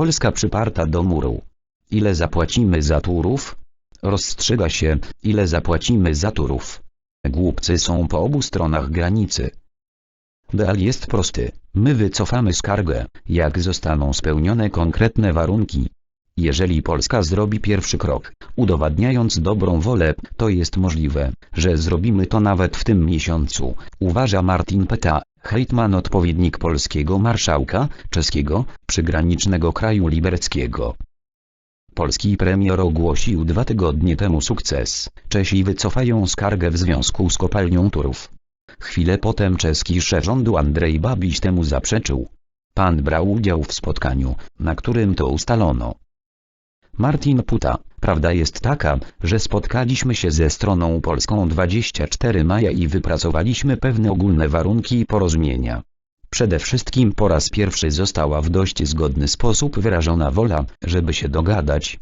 Polska przyparta do muru. Ile zapłacimy za Turów? Rozstrzyga się, ile zapłacimy za Turów. Głupcy są po obu stronach granicy. Deal jest prosty. My wycofamy skargę, jak zostaną spełnione konkretne warunki. Jeżeli Polska zrobi pierwszy krok, udowadniając dobrą wolę, to jest możliwe, że zrobimy to nawet w tym miesiącu, uważa Martin Peta, hejtman odpowiednik polskiego marszałka, czeskiego, przygranicznego kraju libereckiego. Polski premier ogłosił dwa tygodnie temu sukces. Czesi wycofają skargę w związku z kopalnią Turów. Chwilę potem czeski szef rządu Andrzej Babiś temu zaprzeczył. Pan brał udział w spotkaniu, na którym to ustalono. Martin Puta, prawda jest taka, że spotkaliśmy się ze stroną polską 24 maja i wypracowaliśmy pewne ogólne warunki porozumienia. Przede wszystkim po raz pierwszy została w dość zgodny sposób wyrażona wola, żeby się dogadać.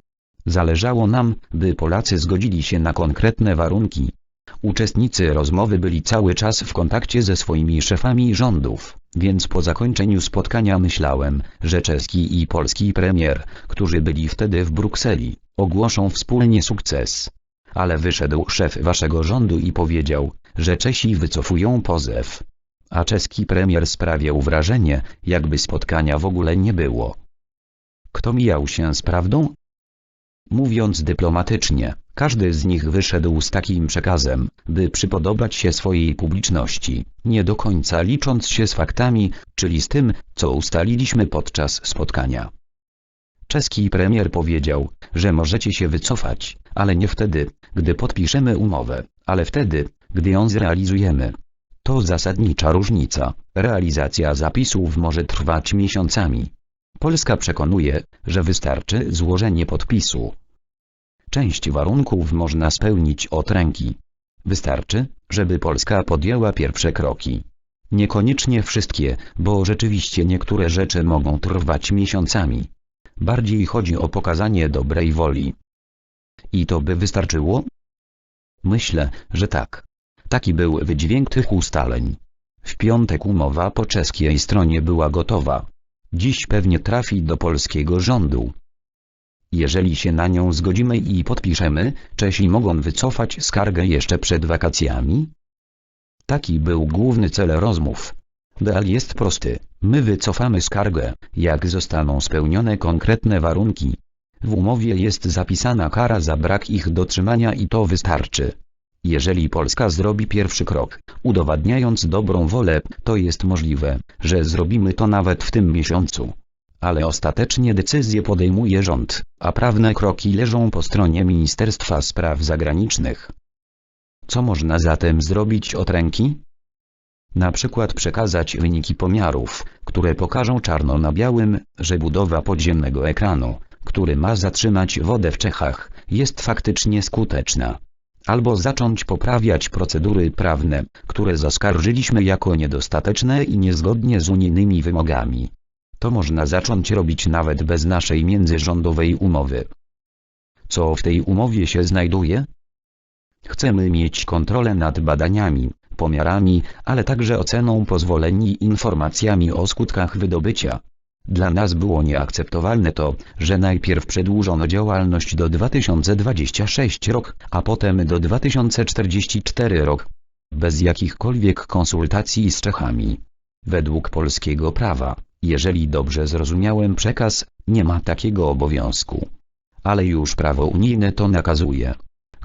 Zależało nam, by Polacy zgodzili się na konkretne warunki. Uczestnicy rozmowy byli cały czas w kontakcie ze swoimi szefami rządów, więc po zakończeniu spotkania myślałem, że czeski i polski premier, którzy byli wtedy w Brukseli, ogłoszą wspólnie sukces. Ale wyszedł szef waszego rządu i powiedział, że Czesi wycofują pozew. A czeski premier sprawiał wrażenie, jakby spotkania w ogóle nie było. Kto mijał się z prawdą? Mówiąc dyplomatycznie, każdy z nich wyszedł z takim przekazem, by przypodobać się swojej publiczności, nie do końca licząc się z faktami, czyli z tym, co ustaliliśmy podczas spotkania. Czeski premier powiedział, że możecie się wycofać, ale nie wtedy, gdy podpiszemy umowę, ale wtedy, gdy ją zrealizujemy. To zasadnicza różnica. Realizacja zapisów może trwać miesiącami. Polska przekonuje, że wystarczy złożenie podpisu. Część warunków można spełnić od ręki. Wystarczy, żeby Polska podjęła pierwsze kroki. Niekoniecznie wszystkie, bo rzeczywiście niektóre rzeczy mogą trwać miesiącami. Bardziej chodzi o pokazanie dobrej woli. I to by wystarczyło? Myślę, że tak. Taki był wydźwięk tych ustaleń. W piątek umowa po czeskiej stronie była gotowa. Dziś pewnie trafi do polskiego rządu. Jeżeli się na nią zgodzimy i podpiszemy, Czesi mogą wycofać skargę jeszcze przed wakacjami? Taki był główny cel rozmów. Deal jest prosty. My wycofamy skargę, jak zostaną spełnione konkretne warunki. W umowie jest zapisana kara za brak ich dotrzymania i to wystarczy. Jeżeli Polska zrobi pierwszy krok, udowadniając dobrą wolę, to jest możliwe, że zrobimy to nawet w tym miesiącu. Ale ostatecznie decyzję podejmuje rząd, a prawne kroki leżą po stronie Ministerstwa Spraw Zagranicznych. Co można zatem zrobić od ręki? Na przykład przekazać wyniki pomiarów, które pokażą czarno na białym, że budowa podziemnego ekranu, który ma zatrzymać wodę w Czechach, jest faktycznie skuteczna albo zacząć poprawiać procedury prawne, które zaskarżyliśmy jako niedostateczne i niezgodnie z unijnymi wymogami. To można zacząć robić nawet bez naszej międzyrządowej umowy. Co w tej umowie się znajduje? Chcemy mieć kontrolę nad badaniami, pomiarami, ale także oceną pozwoleń i informacjami o skutkach wydobycia. Dla nas było nieakceptowalne to, że najpierw przedłużono działalność do 2026 rok, a potem do 2044 rok. Bez jakichkolwiek konsultacji z Czechami. Według polskiego prawa, jeżeli dobrze zrozumiałem przekaz, nie ma takiego obowiązku. Ale już prawo unijne to nakazuje.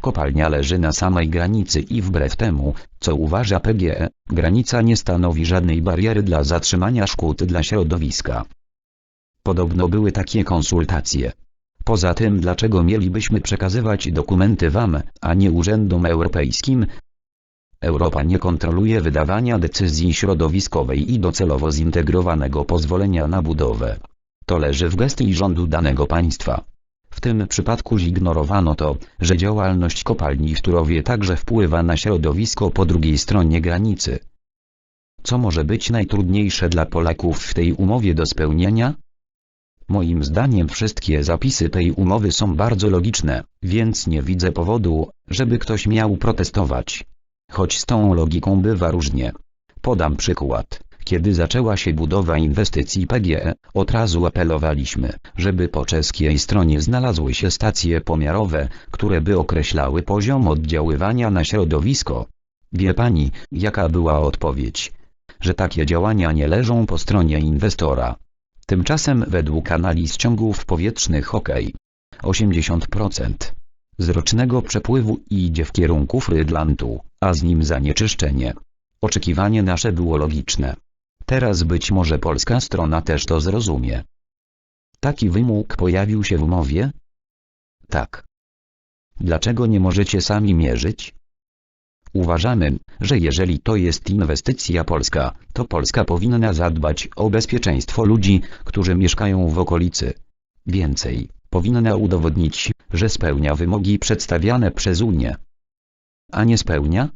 Kopalnia leży na samej granicy i wbrew temu, co uważa PGE, granica nie stanowi żadnej bariery dla zatrzymania szkód dla środowiska. Podobno były takie konsultacje. Poza tym dlaczego mielibyśmy przekazywać dokumenty Wam, a nie urzędom europejskim? Europa nie kontroluje wydawania decyzji środowiskowej i docelowo zintegrowanego pozwolenia na budowę. To leży w gestii rządu danego państwa. W tym przypadku zignorowano to, że działalność kopalni w Turowie także wpływa na środowisko po drugiej stronie granicy. Co może być najtrudniejsze dla Polaków w tej umowie do spełnienia? Moim zdaniem wszystkie zapisy tej umowy są bardzo logiczne, więc nie widzę powodu, żeby ktoś miał protestować. Choć z tą logiką bywa różnie. Podam przykład. Kiedy zaczęła się budowa inwestycji PGE, od razu apelowaliśmy, żeby po czeskiej stronie znalazły się stacje pomiarowe, które by określały poziom oddziaływania na środowisko. Wie pani, jaka była odpowiedź? Że takie działania nie leżą po stronie inwestora. Tymczasem według analiz ciągów powietrznych OK 80% z rocznego przepływu idzie w kierunku Frydlandu, a z nim zanieczyszczenie. Oczekiwanie nasze było logiczne. Teraz być może polska strona też to zrozumie. Taki wymóg pojawił się w umowie? Tak. Dlaczego nie możecie sami mierzyć? Uważamy, że jeżeli to jest inwestycja polska, to Polska powinna zadbać o bezpieczeństwo ludzi, którzy mieszkają w okolicy. Więcej, powinna udowodnić, że spełnia wymogi przedstawiane przez Unię. A nie spełnia?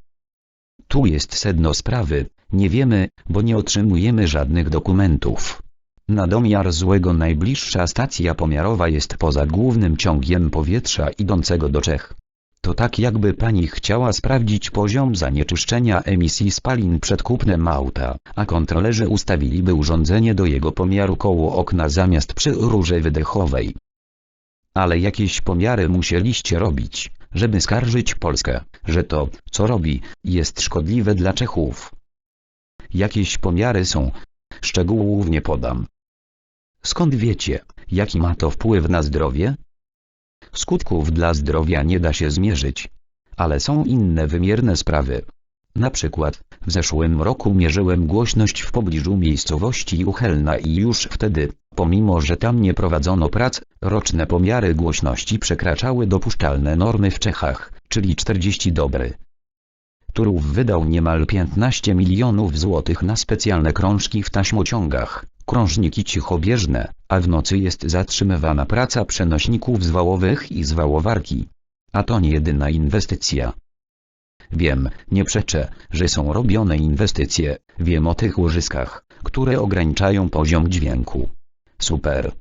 Tu jest sedno sprawy, nie wiemy, bo nie otrzymujemy żadnych dokumentów. Na domiar złego najbliższa stacja pomiarowa jest poza głównym ciągiem powietrza idącego do Czech. To tak jakby pani chciała sprawdzić poziom zanieczyszczenia emisji spalin przed kupnem auta, a kontrolerzy ustawiliby urządzenie do jego pomiaru koło okna zamiast przy rurze wydechowej. Ale jakieś pomiary musieliście robić, żeby skarżyć Polskę, że to, co robi, jest szkodliwe dla Czechów. Jakieś pomiary są. Szczegółów nie podam. Skąd wiecie, jaki ma to wpływ na zdrowie? Skutków dla zdrowia nie da się zmierzyć. Ale są inne wymierne sprawy. Na przykład, w zeszłym roku mierzyłem głośność w pobliżu miejscowości Uchelna i już wtedy, pomimo że tam nie prowadzono prac, roczne pomiary głośności przekraczały dopuszczalne normy w Czechach, czyli 40 dobry. Turów wydał niemal 15 milionów złotych na specjalne krążki w taśmociągach, krążniki cichobieżne, a w nocy jest zatrzymywana praca przenośników zwałowych i zwałowarki. A to nie jedyna inwestycja. Wiem, nie przeczę, że są robione inwestycje, wiem o tych łożyskach, które ograniczają poziom dźwięku. Super.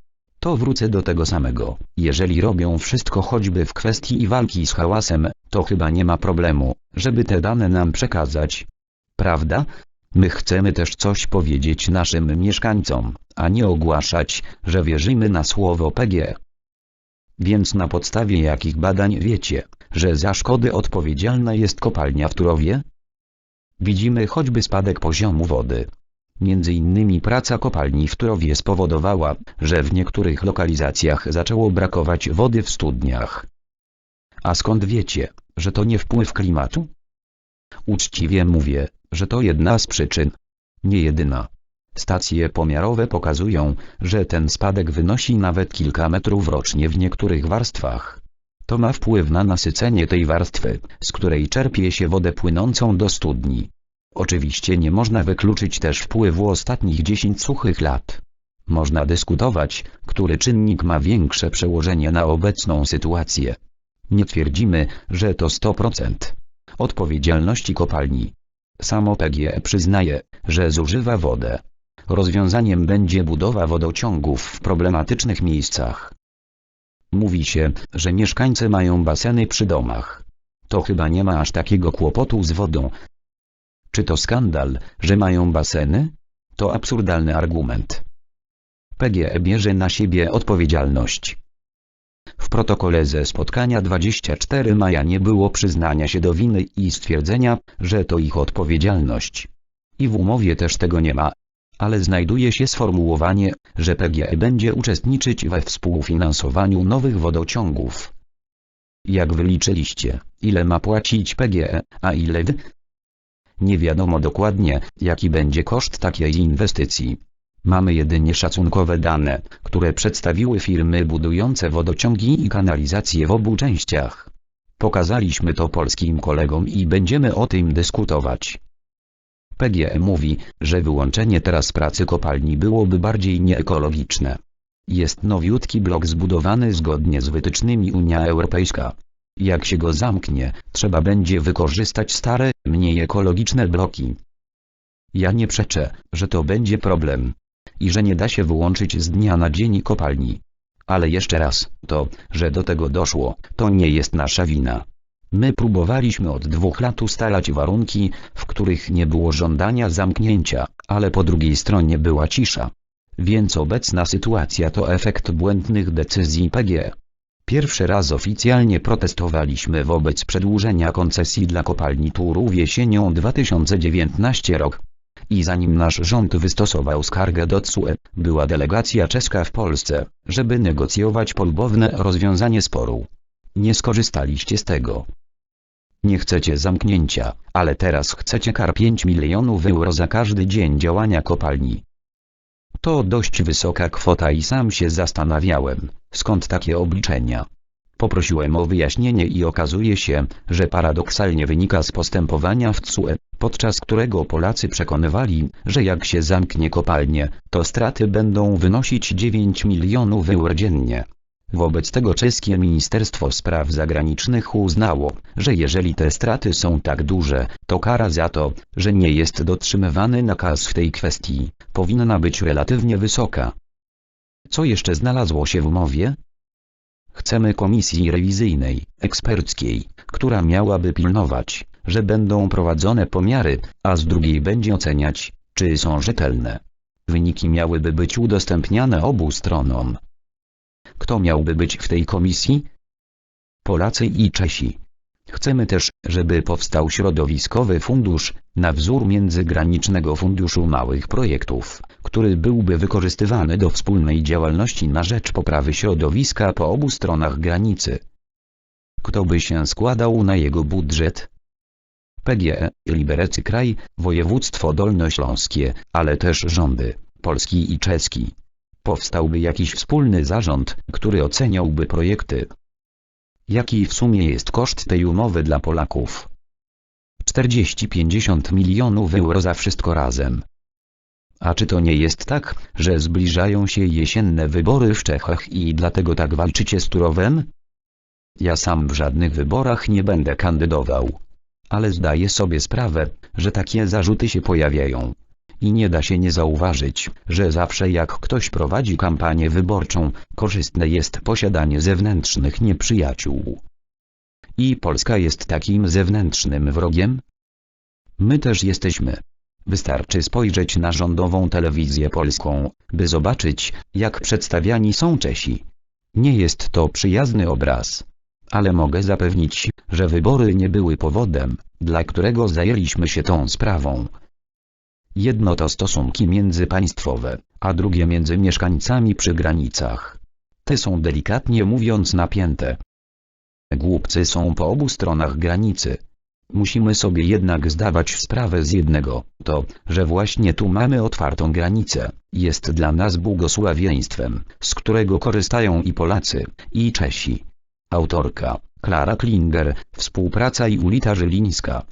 To wrócę do tego samego. Jeżeli robią wszystko choćby w kwestii walki z hałasem, to chyba nie ma problemu, żeby te dane nam przekazać. Prawda? My chcemy też coś powiedzieć naszym mieszkańcom, a nie ogłaszać, że wierzymy na słowo PG. Więc na podstawie jakich badań wiecie, że za szkody odpowiedzialna jest kopalnia w Turowie? Widzimy choćby spadek poziomu wody. Między innymi praca kopalni w Turowie spowodowała, że w niektórych lokalizacjach zaczęło brakować wody w studniach. A skąd wiecie, że to nie wpływ klimatu? Uczciwie mówię, że to jedna z przyczyn. Nie jedyna. Stacje pomiarowe pokazują, że ten spadek wynosi nawet kilka metrów rocznie w niektórych warstwach. To ma wpływ na nasycenie tej warstwy, z której czerpie się wodę płynącą do studni. Oczywiście nie można wykluczyć też wpływu ostatnich 10 suchych lat. Można dyskutować, który czynnik ma większe przełożenie na obecną sytuację. Nie twierdzimy, że to 100% odpowiedzialności kopalni. Samo PGE przyznaje, że zużywa wodę. Rozwiązaniem będzie budowa wodociągów w problematycznych miejscach. Mówi się, że mieszkańcy mają baseny przy domach. To chyba nie ma aż takiego kłopotu z wodą. Czy to skandal, że mają baseny? To absurdalny argument. PGE bierze na siebie odpowiedzialność. W protokole ze spotkania 24 maja nie było przyznania się do winy i stwierdzenia, że to ich odpowiedzialność. I w umowie też tego nie ma. Ale znajduje się sformułowanie, że PGE będzie uczestniczyć we współfinansowaniu nowych wodociągów. Jak wyliczyliście, ile ma płacić PGE, a ile wy? Nie wiadomo dokładnie, jaki będzie koszt takiej inwestycji. Mamy jedynie szacunkowe dane, które przedstawiły firmy budujące wodociągi i kanalizacje w obu częściach. Pokazaliśmy to polskim kolegom i będziemy o tym dyskutować. PGE mówi, że wyłączenie teraz pracy kopalni byłoby bardziej nieekologiczne. Jest nowiutki blok zbudowany zgodnie z wytycznymi Unia Europejska. Jak się go zamknie, trzeba będzie wykorzystać stare, mniej ekologiczne bloki. Ja nie przeczę, że to będzie problem. I że nie da się wyłączyć z dnia na dzień kopalni. Ale jeszcze raz, to, że do tego doszło, to nie jest nasza wina. My próbowaliśmy od dwóch lat ustalać warunki, w których nie było żądania zamknięcia, ale po drugiej stronie była cisza. Więc obecna sytuacja to efekt błędnych decyzji PGE. Pierwszy raz oficjalnie protestowaliśmy wobec przedłużenia koncesji dla kopalni Turów jesienią 2019 rok. I zanim nasz rząd wystosował skargę do TSUE, była delegacja czeska w Polsce, żeby negocjować polubowne rozwiązanie sporu. Nie skorzystaliście z tego. Nie chcecie zamknięcia, ale teraz chcecie kar 5 milionów euro za każdy dzień działania kopalni. To dość wysoka kwota i sam się zastanawiałem, skąd takie obliczenia. Poprosiłem o wyjaśnienie i okazuje się, że paradoksalnie wynika z postępowania w TSUE, podczas którego Polacy przekonywali, że jak się zamknie kopalnię, to straty będą wynosić 9 milionów euro dziennie. Wobec tego czeskie Ministerstwo Spraw Zagranicznych uznało, że jeżeli te straty są tak duże, to kara za to, że nie jest dotrzymywany nakaz w tej kwestii, powinna być relatywnie wysoka. Co jeszcze znalazło się w umowie? Chcemy komisji rewizyjnej, eksperckiej, która miałaby pilnować, że będą prowadzone pomiary, a z drugiej będzie oceniać, czy są rzetelne. Wyniki miałyby być udostępniane obu stronom. Kto miałby być w tej komisji? Polacy i Czesi. Chcemy też, żeby powstał środowiskowy fundusz, na wzór międzygranicznego funduszu małych projektów, który byłby wykorzystywany do wspólnej działalności na rzecz poprawy środowiska po obu stronach granicy. Kto by się składał na jego budżet? PGE, Liberecy Kraj, Województwo Dolnośląskie, ale też rządy, polski i czeski. Powstałby jakiś wspólny zarząd, który oceniałby projekty. Jaki w sumie jest koszt tej umowy dla Polaków? 40-50 milionów euro za wszystko razem. A czy to nie jest tak, że zbliżają się jesienne wybory w Czechach i dlatego tak walczycie z Turowem? Ja sam w żadnych wyborach nie będę kandydował. Ale zdaję sobie sprawę, że takie zarzuty się pojawiają. I nie da się nie zauważyć, że zawsze jak ktoś prowadzi kampanię wyborczą, korzystne jest posiadanie zewnętrznych nieprzyjaciół. I Polska jest takim zewnętrznym wrogiem? My też jesteśmy. Wystarczy spojrzeć na rządową telewizję polską, by zobaczyć, jak przedstawiani są Czesi. Nie jest to przyjazny obraz. Ale mogę zapewnić, że wybory nie były powodem, dla którego zajęliśmy się tą sprawą. Jedno to stosunki międzypaństwowe, a drugie między mieszkańcami przy granicach. Te są delikatnie mówiąc napięte. Głupcy są po obu stronach granicy. Musimy sobie jednak zdawać sprawę z jednego, to, że właśnie tu mamy otwartą granicę, jest dla nas błogosławieństwem, z którego korzystają i Polacy, i Czesi. Autorka, Klara Klinger, Współpraca i Ulita Żylińska